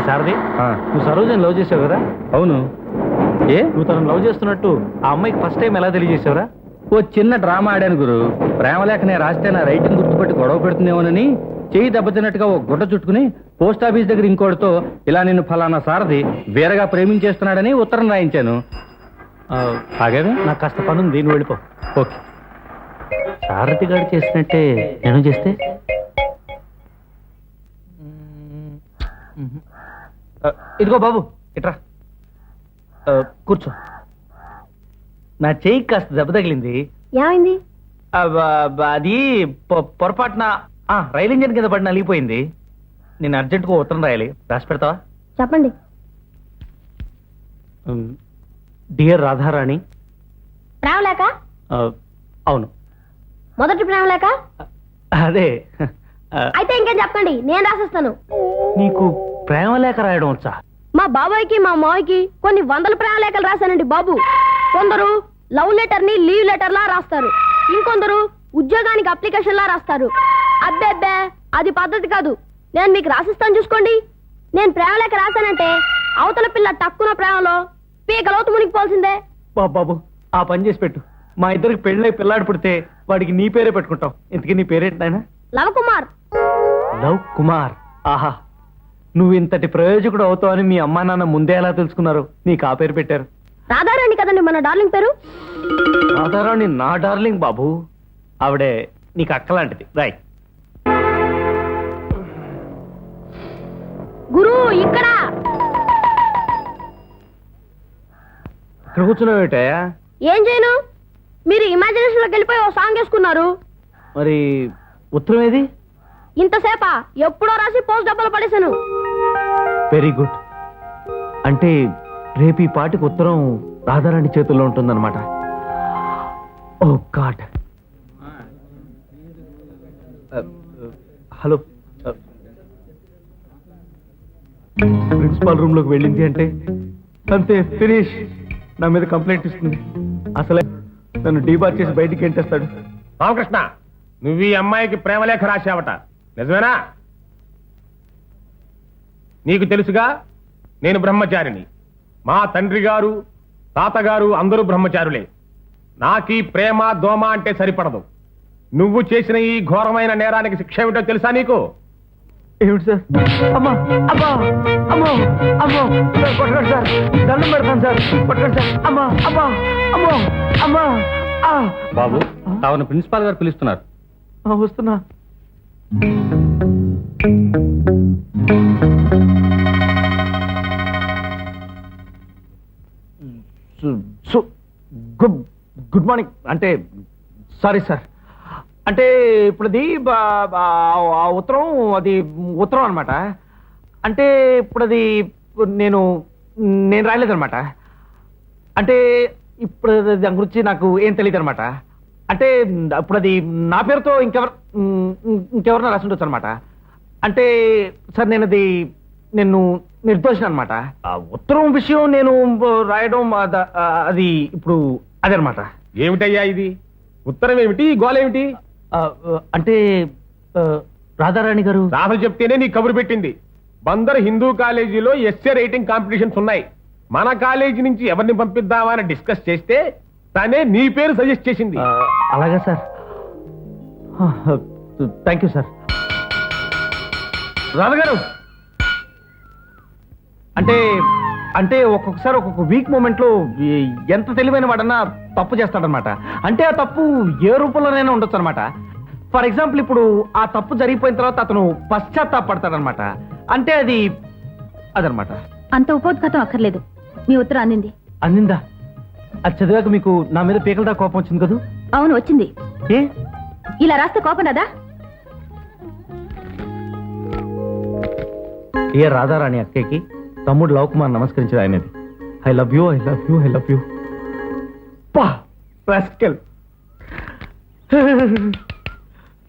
ఏ సారది నువ్వు సరోజని లవ్ చేసావు కదా అవును. ఏ? నువ్వు తనను లవ్ చేస్తున్నట్టు ఆ అమ్మాయికి ఫస్ట్ టైం ఎలా తెలియజేసావురా? ఓ చిన్న డ్రామా ఆడాను గురు. ప్రేమలేఖ నేను రాస్తే నా రైటింగ్ గుర్తుపట్టి గొడవ పెడుతుందేమోనని చెయ్యి దెబ్బతిన్నట్టుగా ఒక గుడ్డ చుట్టుకుని పోస్ట్ ఆఫీస్ దగ్గర ఇంకోటితో ఇలా నిన్ను ఫలానా సారథి వేరగా ప్రేమించేస్తున్నాడని ఉత్తరం రాయించాను. ఆగానే నాకు కాస్త పని ఉంది నువ్వు వెళ్ళిపో. ఓకే. సారథి గారు చేసినట్టే నేను చేస్తే? ఇదిగో బాబు ఇట్రా. కూర్చో. నా చెయ్యి కాస్త దెబ్బ తగిలింది. ఏమైంది? అది పొరపాటున ఆ, రైలు ఇంజన్ కింద పడి నలిగిపోయింది. నేను అర్జెంటుగా ఉత్తరం రాయాలి. రాసి పెడతావా? చెప్పండి. డియర్ రాధారాణి. ప్రేమలేక ఆ, అవును. మొదటి ప్రేమలేక అదే అయితే ఇంకేం చెప్పండి నేను రాసిస్తాను. నీకు ప్రేమ లేఖ రాయడం వచ్చా? మా బాబాయ్కి మా మావయ్యకి కొన్ని వందల ప్రేమలేఖలు రాశానండి బాబు. కొందరు లవ్ లెటర్ని లీవ్ లెటర్ లా రాస్తారు. ఇంకొందరు ఉద్యోగానికి అప్లికేషన్ లా రాస్తారు. అబ్బే అబ్బే అది పద్ధతి కాదు. నేను మీకు రాసిస్తాను చూసుకోండి. నేను ప్రేమలేఖ రాశానంటే అవతల పిల్ల తక్కువ ప్రేమలో పీకలోతు మునిగిపోవాల్సిందే. బాబు బాబు ఆ పని చేసి పెట్టు. మా ఇద్దరికి పెళ్ళై పిల్లాడు పుడితే వాడికి నీ పేరే పెట్టుకుంటాం. ఇంతకీ నీ పేరేంటి నాయన? లవకుమార్ లవ్ కుమార్. ఆహా. నువ్వు ఇంతటి ప్రయోజకుడు అవుతావని మీ అమ్మా నాన్న ముందే ఎలా తెలుసుకున్నారు? నీకు ఆ పేరు పెట్టారు. రాధారాణి కదండి మన డార్లింగ్ పేరు? రాధారాణి నా డార్లింగ్ బాబు. ఆవిడే నీకు అక్కలాంటిది. రాయ్. గురు ఇక్కడ. ఇక్కడ కూర్చున్నావేటయా ఏం చేయను? మీరు ఇమాజినేషన్లోకి వెళ్ళిపోయి ఓ సాంగ్ వేసుకున్నారు. మరి ఉత్తరం ఏది? ఇంతసేపా? ఎప్పుడో రాసి పోస్ట్ డబ్బాలు పడేశాను. వెరీ గుడ్ అంటే రేపు ఈ పాటికి ఉత్తరం రాధారాణి చేతుల్లో ఉంటుందన్నమాట. ఓ గాడ్ హలో ప్రిన్సిపాల్ రూమ్లోకి వెళ్ళింది అంటే అంతే ఫినిష్ నా మీద కంప్లైంట్ ఇస్తుంది. అసలే నన్ను డీబార్ చేసి బయటికి ఎంటేస్తాడు. రామకృష్ణ నువ్వు ఈ అమ్మాయికి ప్రేమలేఖ రాశావట. నిజమేనా? నీకు తెలుసుగా నేను బ్రహ్మచారిని. మా తండ్రి గారు తాతగారు అందరూ బ్రహ్మచారులే. నాకీ ప్రేమ దోమ అంటే సరిపడదు. నువ్వు చేసిన ఈ ఘోరమైన నేరానికి శిక్ష ఏమిటో తెలుసా నీకు? ఏమిటి సార్? అమ్మా అమ్మా అమ్మో అమ్మో. సార్ కొట్టకండి సార్. దండం పెడతాను సార్. కొట్టకండి సార్. అమ్మా అమ్మా అమ్మో అమ్మా. ఆ, బాబు తాను ప్రిన్సిపాల్ గారు పిలుస్తున్నారు. ఆ, వస్తున్నా. Good good morning. అంటే సారీ సార్. అంటే ఇప్పుడు అది ఆ ఉత్తరం అది ఉత్తరం అనమాట అంటే ఇప్పుడు అది నేను నేను రాయలేదనమాట అంటే ఇప్పుడు దాని గురించి నాకు ఏం తెలియదు అనమాట అంటే ఇప్పుడు అది నా పేరుతో ఇంకెవరు ఇంకెవరన్నా రాసి ఉండొచ్చు అనమాట అంటే సార్ నేను అది నేను నిర్దోషం అనమాట ఆ ఉత్తరం విషయం నేను రాయడం అద- అది ఇప్పుడు అదనమాట ఏమిటయ్యా ఇది? ఉత్తరం ఏమిటి? ఈ గోల ఏమిటి? అంటే రాధారాణి గారు? రాహుల్ చెప్తేనే నీ కబురు పెట్టింది. బందర్ హిందూ కాలేజీలో ఎస్ఏ రైటింగ్ కాంపిటీషన్స్ ఉన్నాయి. మన కాలేజీ నుంచి ఎవరిని పంపిద్దామా అని డిస్కస్ చేస్తే తనే నీ పేరు సజెస్ట్ చేసింది. అలాగా సార్. Thank you sir. రాధగారు! అంటే అంటే ఒక్కొక్కసారి ఒక్కొక్క వీక్ మూమెంట్లో ఈ- ఎంత తెలివైన వాడన్నా తప్పు చేస్తాడనమాట అంటే ఆ తప్పు ఏ రూపంలోనైనా ఉండొచ్చు అనమాట ఫర్ ఎగ్జాంపుల్ ఇప్పుడు ఆ తప్పు జరిగిపోయిన తర్వాత అతను పశ్చాత్తాపడతాడనమాట అంటే అది అదనమాట అంత ఉపోద్ఘాతం అక్కర్లేదు. మీ ఉత్తరం అందింది. అందిందా? అది చదివాక మీకు నా మీద పీకలదా కోపం వచ్చింది కదూ? అవును వచ్చింది. ఏ? ఇలా రాస్తే కోపం రాదా? ఏ రాధారాణి అక్కకి తమ్ముడు లవ్ కుమార్ నమస్కరించాడు ఆయనది. I love you I love you I love you పా రాస్కెల్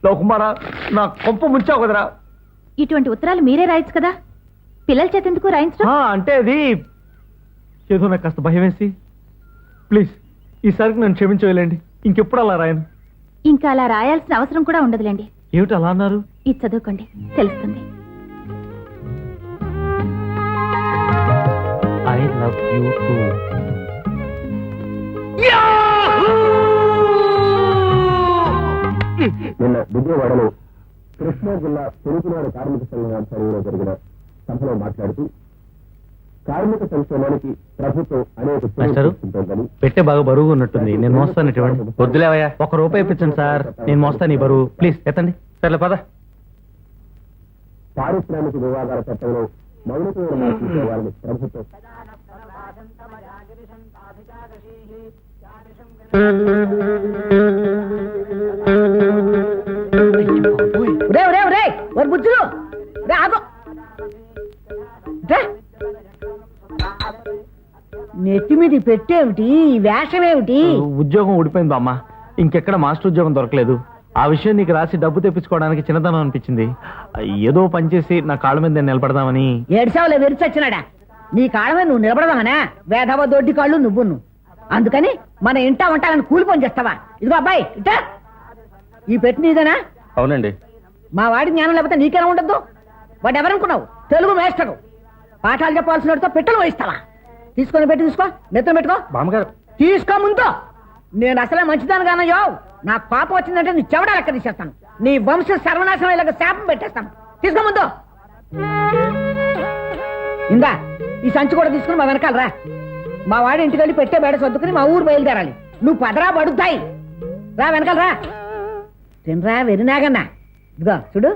లవ్ కుమారా నా కొంప ముంచావు కదరా. ఇటువంటి ఉత్తరాలు మీరే రాయొచ్చు కదా? పిల్లల చేతెందుకు రాయించడం? ఆ, అంటే అది ఏదో నాకు కాస్త భయం వేసి. ప్లీజ్ ఈసారికి నన్ను క్షమించవేలండి ఇంకెప్పుడు అలా రాయను? ఇంకా అలా రాయాల్సిన అవసరం కూడా ఉండదులేండి. ఏమిటి అలా అన్నారు? ఇది చదువుకోండి తెలుస్తుంది. లవ్ యూ టూ నిన్న విజయవాడలో కృష్ణా జిల్లా తెలుగునాడు కార్మిక సంఘం ఆధ్వర్యంలో జరిగిన సభలో మాట్లాడుతూ కార్మిక సంక్షేమానికి ప్రభుత్వం అనేక పెట్టే బాగా బరువు ఉన్నట్టుంది. నేను మోస్తాను ఇటువంటి వద్దులేవయ్యా ఒక రూపాయి ఇప్పించండి సార్. నేను మోస్తాను ఈ బరువు. ప్లీజ్ ఎత్తండి. సర్లే పద. పారిశ్రామిక వివాదాల చట్టంలో మౌలికమైన మార్పులు ఒరు బుజ్జులు. ఆగో. రా. నెత్తి మీద ఈ పెట్టేమిటి ఈ వేషం ఏమిటి? ఉద్యోగం ఊడిపోయింది బామ్మ. ఇంకెక్కడ మాస్టర్ ఉద్యోగం దొరకలేదు. ఆ విషయం నీకు రాసి డబ్బు తెప్పించుకోవడానికి చిన్నతనం అనిపించింది. ఏదో పని చేసి నా కాళ్ళ మీద నేను నిలబడదామని. ఏడ్సావులే విరిచొచ్చినాడా నీ మీద నువ్వు నిలబడదామనే వేధవ దొడ్డి కాళ్ళు నువ్వు నువ్వు అందుకని మన ఇంటా వంటాలని కూలి పని చేస్తావా? ఇదిగో అబ్బాయి ఇట్టా ఈ పెట్టి నీదేనా? అవునండి. మా వాడి జ్ఞానం లేకపోతే నీకేనా ఉండద్దు? వాడు ఎవరనుకున్నావు? తెలుగు మేస్టరు. పాఠాలు చెప్పాల్సిన పెట్టలు వేయిస్తావా? తీసుకొని పెట్టి తీసుకో. నెత్తం పెట్టుకో. బామ్మగారు. తీసుకో ముందు. నేను అసలే మంచిదాను కానయ్యో. నా పాపం వచ్చిందంటే నీ చెవడా లెక్క తీసేస్తాను. నీ వంశ సర్వనాశనం ఇలాగ శాపం పెట్టేస్తాను. తీసుకో ముందు. ఇందా. ఈ సంచి కూడా తీసుకుని మా వెనకాల రా. మా వాడి ఇంటికి వెళ్ళి పెట్టే బేడ సర్దుకుని మా ఊరు బయలుదేరాలి. నువ్వు పదరా పడుతాయి రా వెనకాల రా. తినరా వెరినాగన్నా ఇదిగో చూడు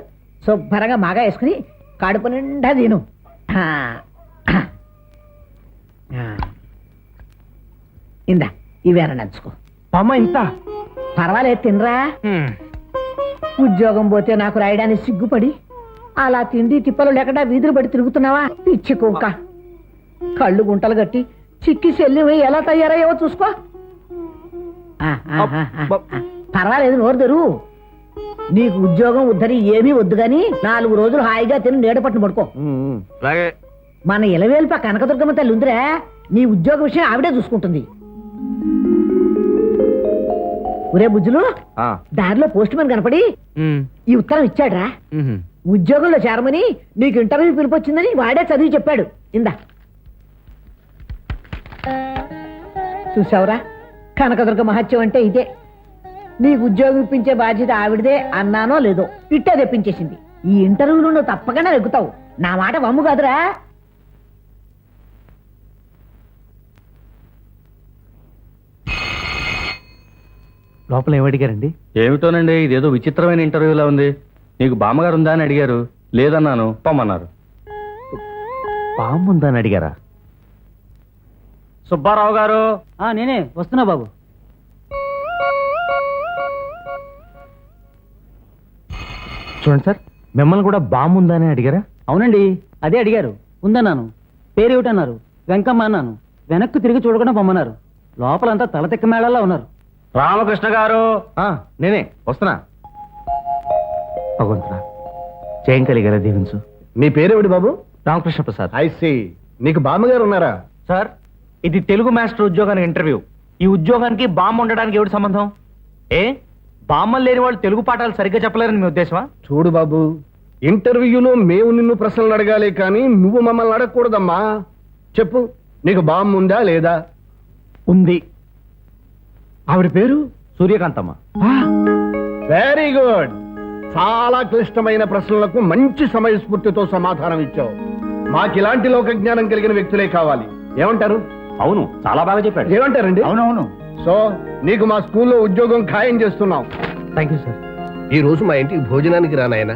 శుభ్రంగా మాగా వేసుకుని కడుపు నిండా తిను. ఇందా ఇవేరా నంచుకో బామ్మ ఇంత. పర్వాలేదు తినరా. ఉద్యోగం పోతే నాకు రాయడానికి సిగ్గుపడి అలా తిండి తిప్పలు లేకుండా వీధులు పడి తిరుగుతున్నావా? పిచ్చి కుక్క. కళ్ళు గుంటలు కట్టి చిక్కి సెల్లి ఎలా తయారయ్యావో చూసుకో. పర్వాలేదు నోరు తెరువు నీకు ఉద్యోగం ఉద్ధరి ఏమీ వద్దు గాని నాలుగు రోజులు హాయిగా తిని నీడ పట్టును పడుకో. మన ఇలవేల్ప కనకదుర్గమ్మ తల్లి ఉందిరా నీ ఉద్యోగ విషయం ఆవిడే చూసుకుంటుంది. ఒరే బుజ్జులు దారిలో పోస్ట్ మ్యాన్ కనపడి ఈ ఉత్తరం ఇచ్చాడ్రా. ఉద్యోగంలో చేరమని నీకు ఇంటర్వ్యూ పిలిపొచ్చిందని వాడే చదివి చెప్పాడు. ఇందా. చూసావురా కనకదుర్గ మహత్యం అంటే ఇదే. నీకు ఉద్యోగం ఇప్పించే బాధ్యత ఆవిడదే అన్నానో లేదో ఇట్టే తెప్పించేసింది. ఈ ఇంటర్వ్యూలో నువ్వు తప్పకుండా నెగ్గుతావు. నా మాట వమ్ము కాదురా. లోపల ఏమడిగారండి ఏమిటోనండి ఇదేదో విచిత్రమైన ఇంటర్వ్యూలా ఉంది. నీకు బామ్మగారు ఉందా అని అడిగారు. లేదన్నాను పొమ్మన్నారు. పాము ఉందా అని అడిగారా? సుబ్బారావు గారు. నేనే వస్తున్నా బాబు. చూడండి సార్ మిమ్మల్ని కూడా బాంబు ఉందా అని అడిగారా? అవునండి అదే అడిగారు. ఉందన్నాను. పేరేమిటన్నారు వెంకమ్మ అన్నాను. వెనక్కు తిరిగి చూడకుండా పొమ్మన్నారు. లోపలంతా తల తిక్క మేళాల్లో ఉన్నారు. రామకృష్ణ గారు. ఆ, నేనే వస్తున్నా. భగవంతుడా జయం కలిగల దీవించు. మీ పేరేమిటి బాబు? రామకృష్ణ ప్రసాద్. I see. నీకు బామ్మగారు ఉన్నారా? సార్ ఇది తెలుగు మాస్టర్ ఉద్యోగానికి ఇంటర్వ్యూ. ఈ ఉద్యోగానికి బామ్మ ఉండడానికి ఎవరి సంబంధం? ఏ? బామ్మలు లేని వాళ్ళు తెలుగు పాఠాలు సరిగ్గా చెప్పలేరని మీ ఉద్దేశమా? చూడు బాబు ఇంటర్వ్యూలో మేము నిన్ను ప్రశ్నలు అడగాలి కానీ నువ్వు మమ్మల్ని అడగకూడదమ్మా. చెప్పు నీకు బామ్మ ఉందా లేదా? ఉంది. ఆవిడ పేరు? సూర్యకాంతమ్మ. వెరీ గుడ్ చాలా క్లిష్టమైన ప్రశ్నలకు మంచి సమయస్ఫూర్తితో సమాధానం ఇచ్చావు. మాకు ఇలాంటి లోక జ్ఞానం కలిగిన వ్యక్తులే కావాలి. ఏమంటారు? అవును చాలా బాగా చెప్పాడు. ఏమంటారండి? అవునవును. సో నీకు మా స్కూల్లో ఉద్యోగం ఖాయం చేస్తున్నాం. Thank you sir. ఈ రోజు మా ఇంటికి భోజనానికి రానాయన